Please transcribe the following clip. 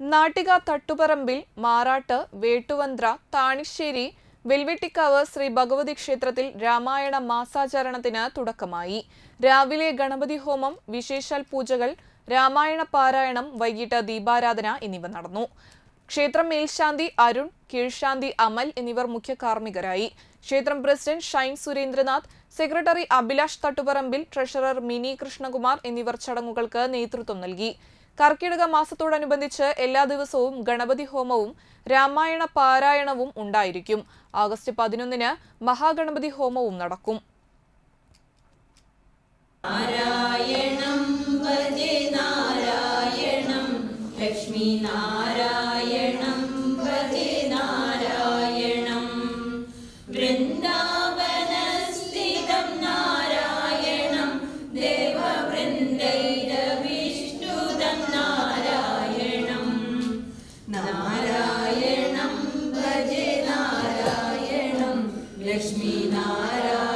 നാട്ടിക തട്ടുപറമ്പിൽ മാറാട്ട് വേട്ടുവന്ത്ര താണിശ്ശേരി വെൽവെട്ടിക്കാവ് ശ്രീ ഭഗവതി ക്ഷേത്രത്തിൽ രാമായണ മാസാചരണത്തിന് തുടക്കമായി. രാവിലെ ഗണപതി ഹോമം വിശേഷാൽ പൂജകൾ രാമായണ പാരായണം വൈകിട്ട് ദീപാരാധന എന്നിവ നടന്നു. ക്ഷേത്രം മേൽശാന്തി അരുൺ കീഴ്ശാന്തി അമൽ എന്നിവർ മുഖ്യ കാർമ്മികരായി. ക്ഷേത്രം president Shine Surendranath secretary Abhilash Thattuparambil treasurer Mini Krishnakumar എന്നിവർ ചടങ്ങുകൾക്ക് നേതൃത്വം നൽകി. കർക്കിടക മാസത്തോടനുബന്ധിച്ച് എല്ലാ ദിവസവും ഗണപതി ഹോമവും രാമായണ പാരായണവും ഉണ്ടായിരിക്കും. ആഗസ്റ്റ് പതിനൊന്നിന് മഹാഗണപതി ഹോമവും നടക്കും. ലക്ഷ്മി നാരായണം വൃന്ദാവനസ്ഥിതം लक्ष्मीनारायण